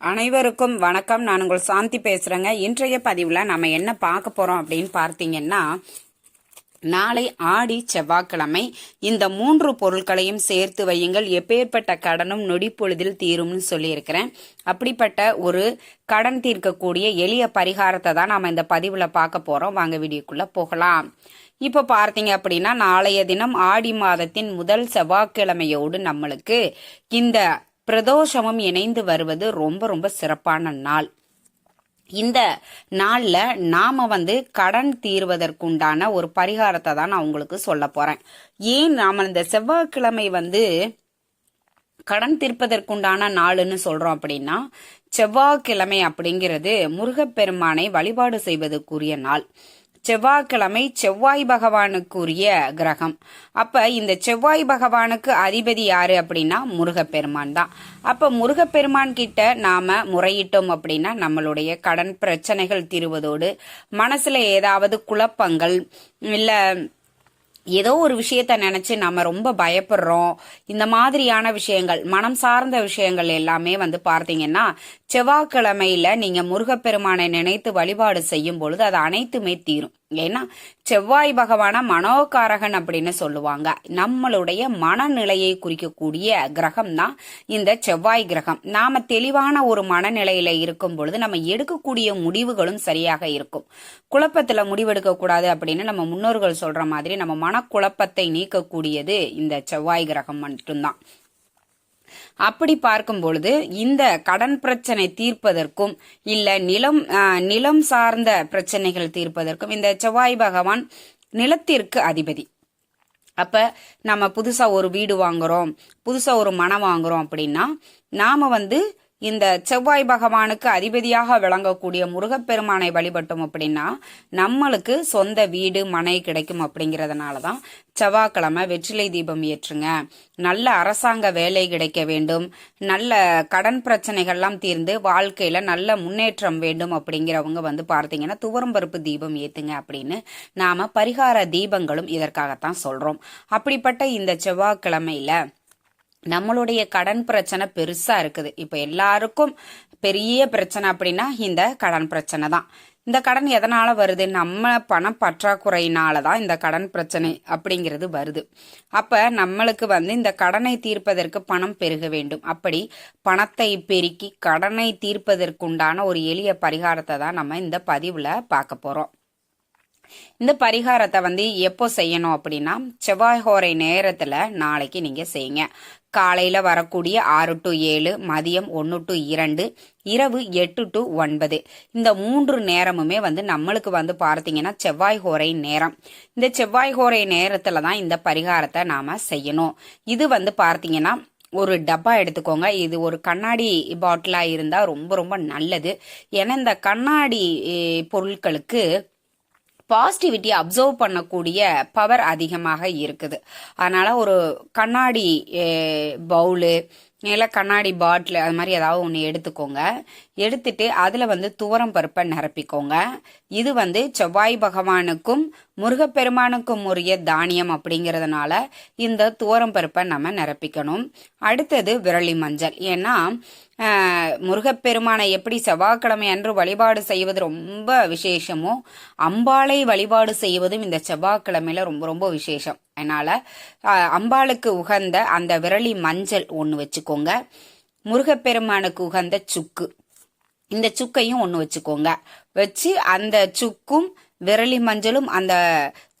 அனைவருக்கும் வணக்கம். நான் உங்கள் சாந்தி பேசுறேங்க. இன்றைய பதிவில் நம்ம என்ன பார்க்க போறோம் அப்படின்னு பார்த்தீங்கன்னா நாளை ஆடி செவ்வாய்க்கிழமை இந்த மூன்று பொருட்களையும் சேர்த்து வையுங்கள். எப்பேற்பட்ட கடனும் நொடி பொழுதில் தீரும்னு சொல்லியிருக்கிறேன். அப்படிப்பட்ட ஒரு கடன் தீர்க்கக்கூடிய எளிய பரிகாரத்தை தான் நாம் இந்த பதிவில் பார்க்க போறோம். வாங்க வீடியோக்குள்ள போகலாம். இப்போ பார்த்தீங்க அப்படின்னா நாளைய தினம் ஆடி மாதத்தின் முதல் செவ்வாய்க்கிழமையோடு நம்மளுக்கு இந்த பிரதோஷமும் இணைந்து வருவது ரொம்ப ரொம்ப சிறப்பான நாள். இந்த நாளில் நாம வந்து கடன் தீர்வதற்குண்டான ஒரு பரிகாரத்தை தான் நான் உங்களுக்கு சொல்ல போறேன். ஏன் நாம இந்த செவ்வாய்க்கிழமை வந்து கடன் தீர்ப்பதற்குண்டான நாளுன்னு சொல்றோம் அப்படின்னா செவ்வாய்க்கிழமை அப்படிங்கிறது முருகப்பெருமானை வழிபாடு செய்வதற்குரிய நாள். செவ்வாய்க்கிழமை செவ்வாய் பகவானுக்குரிய கிரகம். அப்ப இந்த செவ்வாய் பகவானுக்கு அதிபதி யாரு அப்படின்னா முருகப்பெருமான் தான். அப்ப முருகப்பெருமான் கிட்ட நாம முறையிட்டோம் அப்படின்னா நம்மளுடைய கடன் பிரச்சனைகள் தீருவதோடு மனசுல ஏதாவது குழப்பங்கள் இல்லை ஏதோ ஒரு விஷயத்த நினைச்சு நம்ம ரொம்ப பயப்படுறோம். இந்த மாதிரியான விஷயங்கள் மனம் சார்ந்த விஷயங்கள் எல்லாமே வந்து பார்த்தீங்கன்னா செவ்வாய்க்கிழமையில நீங்க முருகப்பெருமானை நினைத்து வழிபாடு செய்யும் பொழுது அது அனைத்துமே தீரும். ஏன்னா செவ்வாய் பகவான மனோகாரகன் அப்படின்னு சொல்லுவாங்க. நம்மளுடைய மனநிலையை குறிக்கக்கூடிய கிரகம் தான் இந்த செவ்வாய் கிரகம். நாம தெளிவான ஒரு மனநிலையில இருக்கும் பொழுது நம்ம எடுக்கக்கூடிய முடிவுகளும் சரியாக இருக்கும். குழப்பத்துல முடிவெடுக்க கூடாது அப்படின்னு நம்ம முன்னோர்கள் சொல்ற மாதிரி நம்ம மனக்குழப்பத்தை நீக்கக்கூடியது இந்த செவ்வாய் கிரகம் மட்டும்தான். அப்படி பார்க்கும் பொழுது இந்த கடன் பிரச்சனை தீர்ப்பதற்கும் இல்ல நிலம் நிலம் சார்ந்த பிரச்சனைகள் தீர்ப்பதற்கும் இந்த செவ்வாய் பகவான் நிலத்திற்கு அதிபதி. அப்ப நம்ம புதுசா ஒரு வீடு வாங்குறோம் புதுசா ஒரு மனம் வாங்குறோம் அப்படின்னா நாம வந்து இந்த செவ்வாய் பகவானுக்கு அதிபதியாக விளங்கக்கூடிய முருகப்பெருமானை வழிபட்டோம் அப்படின்னா நம்மளுக்கு சொந்த வீடு மனை கிடைக்கும் அப்படிங்கிறதுனால தான் செவ்வாய்க்கிழமை வெற்றிலை தீபம் ஏற்றுங்க. நல்ல அரசாங்க வேலை கிடைக்க வேண்டும். நல்ல கடன் பிரச்சனைகள்லாம் தீர்ந்து வாழ்க்கையில நல்ல முன்னேற்றம் வேண்டும் அப்படிங்கிறவங்க வந்து பார்த்தீங்கன்னா துவரம்பருப்பு தீபம் ஏத்துங்க அப்படின்னு நாம பரிகார தீபங்களும் இதற்காகத்தான் சொல்றோம். அப்படிப்பட்ட இந்த செவ்வாய்க்கிழமையில நம்மளுடைய கடன் பிரச்சனை பெருசா இருக்குது. இப்ப எல்லாருக்கும் பெரிய பிரச்சனை அப்படின்னா இந்த கடன் பிரச்சனை தான். இந்த கடன் எதனால வருது? நம்ம பண பற்றாக்குறையினால தான் இந்த கடன் பிரச்சனை அப்படிங்கிறது வருது. அப்ப நம்மளுக்கு வந்து இந்த கடனை தீர்ப்பதற்கு பணம் பெருக வேண்டும். அப்படி பணத்தை பெருக்கி கடனை தீர்ப்பதற்குண்டான ஒரு எளிய பரிகாரத்தை தான் நம்ம இந்த பதிவுல பார்க்க போறோம். இந்த பரிகாரத்தை வந்து எப்போ செய்யணும் அப்படின்னா செவ்வாய் ஹோரை நேரத்தில் நாளைக்கு நீங்கள் செய்யுங்க. காலையில் வரக்கூடிய ஆறு டு ஏழு மதியம் ஒன்று டு இரண்டு இரவு எட்டு டு ஒன்பது. இந்த மூன்று நேரமுமே வந்து நம்மளுக்கு வந்து பார்த்தீங்கன்னா செவ்வாய் ஹோரை நேரம். இந்த செவ்வாய் ஹோரை நேரத்தில் தான் இந்த பரிகாரத்தை நாம் செய்யணும். இது வந்து பார்த்தீங்கன்னா ஒரு டப்பா எடுத்துக்கோங்க. இது ஒரு கண்ணாடி பாட்டிலாக இருந்தால் ரொம்ப ரொம்ப நல்லது. ஏன்னா இந்த கண்ணாடி பொருட்களுக்கு பாசிட்டிவிட்டி அப்சர்வ் பண்ணக்கூடிய பவர் அதிகமாக இருக்குது. அதனால ஒரு கண்ணாடி பவுலு இல்லை கண்ணாடி பாட்டில் அது மாதிரி ஏதாவது ஒன்று எடுத்துக்கோங்க. எடுத்துட்டு அதில் வந்து துவரம் பருப்பை நிரப்பிக்கோங்க. இது வந்து செவ்வாய் பகவானுக்கும் முருகப்பெருமானுக்கும் உரிய தானியம் அப்படிங்கிறதுனால இந்த துவரம் பருப்பை நம்ம நிரப்பிக்கணும். அடுத்தது விரலி மஞ்சள். ஏன்னா முருகப்பெருமானை எப்படி செவ்வாய்க்கிழமை அன்று வழிபாடு செய்வது ரொம்ப விசேஷமோ அம்பாளை வழிபாடு செய்வதும் இந்த செவ்வாய்க்கிழமையில ரொம்ப ரொம்ப விசேஷம். அதனால அம்பாளுக்கு உகந்த அந்த விரலி மஞ்சள் ஒன்று வச்சுக்கோங்க. முருகப்பெருமானுக்கு உகந்த சுக்கு. இந்த சுக்கையும் ஒன்று வச்சுக்கோங்க. வச்சு அந்த சுக்கும் விரலி மஞ்சளும் அந்த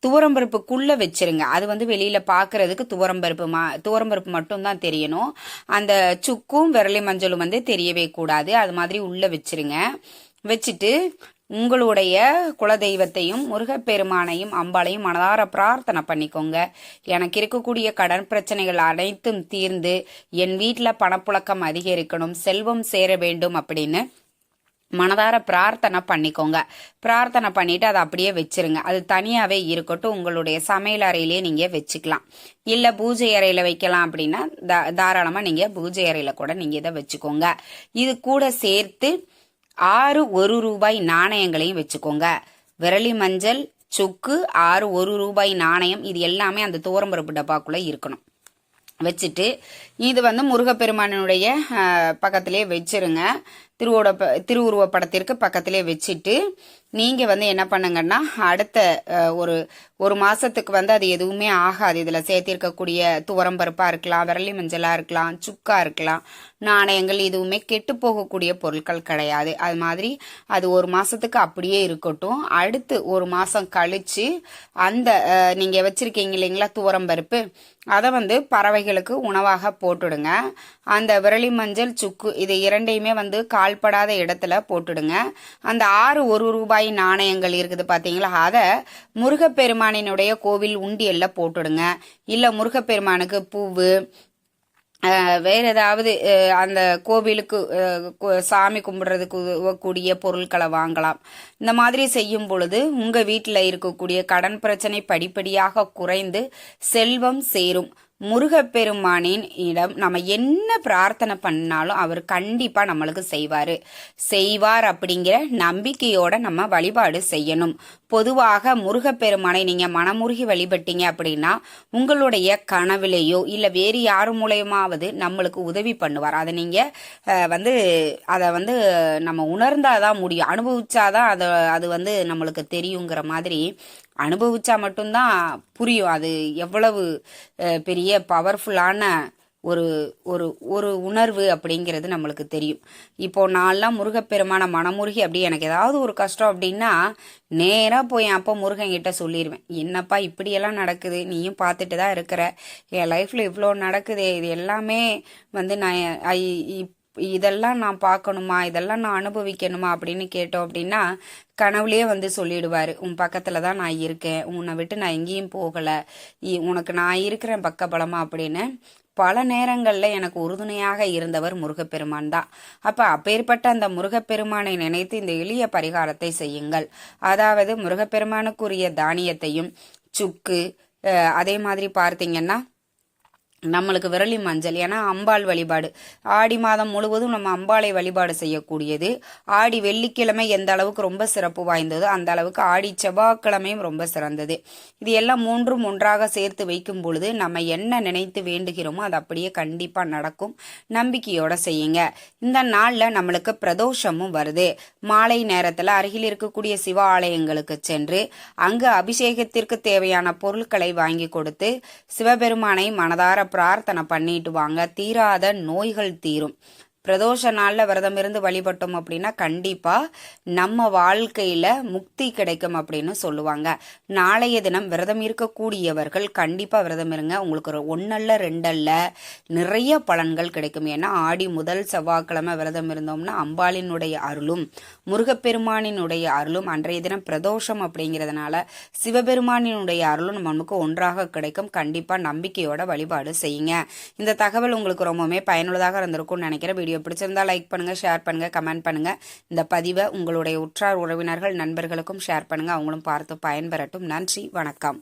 துவரம்பருப்புக்குள்ளே வச்சிருங்க. அது வந்து வெளியில் பார்க்குறதுக்கு துவரம்பருப்பு மா துவரம்பருப்பு மட்டும்தான் தெரியணும். அந்த சுக்கும் விரலி மஞ்சளும் வந்து தெரியவே கூடாது. அது மாதிரி உள்ளே வச்சிருங்க. வச்சுட்டு உங்களுடைய குலதெய்வத்தையும் முருகப்பெருமானையும் அம்பாளையும் மனதார பிரார்த்தனை பண்ணிக்கோங்க. எனக்கு இருக்கக்கூடிய கடன் பிரச்சனைகள் அனைத்தும் தீர்ந்து என் வீட்டில் பணப்புழக்கம் அதிகரிக்கணும் செல்வம் சேர வேண்டும் அப்படின்னு மனதார பிரார்த்தனை பண்ணிக்கோங்க. பிரார்த்தனை பண்ணிட்டு அதை அப்படியே வச்சிருங்க. அது தனியாவே இருக்கட்டும். உங்களுடைய சமையல் அறையிலேயே நீங்க வச்சுக்கலாம். இல்ல பூஜை அறையில வைக்கலாம் அப்படின்னா தாராளமா நீங்க பூஜை அறையில கூட நீங்க இதை வச்சுக்கோங்க. இது கூட சேர்த்து ஆறு ஒரு ரூபாய் நாணயங்களையும் வச்சுக்கோங்க. விரலி மஞ்சள் சுக்கு ஆறு ஒரு ரூபாய் நாணயம். இது எல்லாமே அந்த துவரம்பருப்பு டப்பாக்குள்ள இருக்கணும். வச்சுட்டு இது வந்து முருகப்பெருமானனுடைய பக்கத்திலே வச்சிருங்க. திருவோட ப- திருவுருவ படத்திற்கு பக்கத்திலே வச்சுட்டு நீங்கள் வந்து என்ன பண்ணுங்கன்னா அடுத்த ஒரு ஒரு மாதத்துக்கு வந்து அது எதுவுமே ஆகாது. இதில் சேர்த்திருக்கக்கூடிய துவரம்பருப்பாக இருக்கலாம் விரலி மஞ்சளாக இருக்கலாம் சுக்கா இருக்கலாம் நாணயங்கள் எதுவுமே கெட்டு போகக்கூடிய பொருட்கள் கிடையாது. அது மாதிரி அது ஒரு மாதத்துக்கு அப்படியே இருக்கட்டும். அடுத்து ஒரு மாதம் கழித்து அந்த நீங்கள் வச்சுருக்கீங்க இல்லைங்களா துவரம்பருப்பு அதை வந்து பறவைகளுக்கு உணவாக போட்டுடுங்க. அந்த விரலி மஞ்சள் சுக்கு இது இரண்டையுமே வந்து கால்படாத இடத்துல போட்டுடுங்க. அந்த ஆறு ஒரு ரூபாய் நாணயங்கள் இருக்குது பார்த்தீங்களா அதை முருகப்பெருமானினுடைய கோவில் உண்டியல்ல போட்டுடுங்க. இல்லை முருகப்பெருமானுக்கு பூவு வேறு வேற ஏதாவது அந்த கோவிலுக்கு சாமி கும்பிடுறதுக்கு உதவக்கூடிய பொருட்களை வாங்கலாம். இந்த மாதிரி செய்யும் பொழுது உங்கள் வீட்டில் இருக்கக்கூடிய கடன் பிரச்சனை படிப்படியாக குறைந்து செல்வம் சேரும். முருகப்பெருமானின் இடம் நம்ம என்ன பிரார்த்தனை பண்ணாலும் அவர் கண்டிப்பாக நம்மளுக்கு செய்வார். செய்வார் அப்படிங்கிற நம்பிக்கையோட நம்ம வழிபாடு செய்யணும். பொதுவாக முருகப்பெருமானை நீங்க மனமுருகி வழிபட்டீங்க அப்படின்னா உங்களுடைய கனவுலேயோ இல்ல வேறு யார் மூலயமாவது நம்மளுக்கு உதவி பண்ணுவார். அதை நீங்க வந்து அதை வந்து நம்ம உணர்ந்தாதான் முடியும். அனுபவிச்சாதான் அதை அது வந்து நம்மளுக்கு தெரியுங்கிற மாதிரி அனுபவிச்சா மட்டும்தான் புரியும். அது எவ்வளவு பெரிய பவர்ஃபுல்லான ஒரு ஒரு ஒரு உணர்வு அப்படிங்கிறது நம்மளுக்கு தெரியும். இப்போ நான்லாம் முருகப்பெருமான மனமுருகி அப்படி எனக்கு ஏதாவது ஒரு கஷ்டம் அப்படின்னா நேராக போய் என் அப்போ முருகன் சொல்லிடுவேன் என்னப்பா இப்படியெல்லாம் நடக்குது? நீயும் பார்த்துட்டு தான் இருக்கிற. என் லைஃப்பில் இவ்வளோ நடக்குதே. இது எல்லாமே வந்து நான் ஐ- இப்- இதெல்லாம் நான் பார்க்கணுமா? இதெல்லாம் நான் அனுபவிக்கணுமா? அப்படின்னு கேட்டோம் அப்படின்னா கனவுலேயே வந்து சொல்லிடுவார். உன் பக்கத்தில் தான் நான் இருக்கேன். உன்னை விட்டு நான் எங்கேயும் போகலை. இ- உனக்கு நான் இருக்கிறேன் பக்கபலமா அப்படின்னு பல நேரங்களில் எனக்கு உறுதுணையாக இருந்தவர் முருகப்பெருமான் தான். அப்போ அப்பேற்பட்ட அந்த முருகப்பெருமானை நினைத்து இந்த எளிய பரிகாரத்தை செய்யுங்கள். அதாவது முருகப்பெருமானுக்குரிய தானியத்தையும் சுக்கு அதே மாதிரி பார்த்தீங்கன்னா நம்மளுக்கு விரலி மஞ்சள். ஏன்னா அம்பாள் வழிபாடு. ஆடி மாதம் முழுவதும் நம்ம அம்பாளை வழிபாடு செய்யக்கூடியது. ஆடி வெள்ளிக்கிழமை எந்த அளவுக்கு ரொம்ப சிறப்பு வாய்ந்ததோ அந்த அளவுக்கு ஆடி செவ்வாய்க்கிழமையும் ரொம்ப சிறந்தது. இது எல்லாம் மூன்றும் ஒன்றாக சேர்த்து வைக்கும் பொழுது நம்ம என்ன நினைத்து வேண்டுகிறோமோ அது அப்படியே கண்டிப்பாக நடக்கும். நம்பிக்கையோட செய்யுங்க. இந்த நாளில் நம்மளுக்கு பிரதோஷமும் வருது. மாலை நேரத்தில் அருகில் இருக்கக்கூடிய சிவ ஆலயங்களுக்கு சென்று அங்கு அபிஷேகத்திற்கு தேவையான பொருட்களை வாங்கி கொடுத்து சிவபெருமானை மனதார பிரார்த்தனை பண்ணிட்டு வாங்க. தீராத நோய்கள் தீரும். பிரதோஷ நாளில் விரதம் இருந்து வழிபட்டோம் அப்படின்னா கண்டிப்பாக நம்ம வாழ்க்கையில் முக்தி கிடைக்கும் அப்படின்னு சொல்லுவாங்க. நாளைய தினம் விரதம் இருக்கக்கூடியவர்கள் கண்டிப்பாக விரதம் இருங்க. உங்களுக்கு ஒரு ஒன்றல்ல ரெண்டல்ல நிறைய பலன்கள் கிடைக்கும். ஏன்னா ஆடி முதல் செவ்வாய்க்கிழமை விரதம் இருந்தோம்னா அம்பாளினுடைய அருளும் முருகப்பெருமானினுடைய அருளும் அன்றைய தினம் பிரதோஷம் அப்படிங்கிறதுனால சிவபெருமானினுடைய அருளும் நமக்கு ஒன்றாக கிடைக்கும். கண்டிப்பாக நம்பிக்கையோட வழிபாடு செய்யுங்க. இந்த தகவல் உங்களுக்கு ரொம்பவுமே பயனுள்ளதாக இருந்திருக்கும்னு நினைக்கிறேன். வீடியோ பிடிச்சிருந்தா லைக் பண்ணுங்க ஷேர் பண்ணுங்க கமெண்ட் பண்ணுங்க. இந்த பதிவை உங்களுடைய உற்றார் உறவினர்கள் நண்பர்களுக்கும் ஷேர் பண்ணுங்க. அவங்களும் பார்த்து பயன்பெறட்டும். நன்றி வணக்கம்.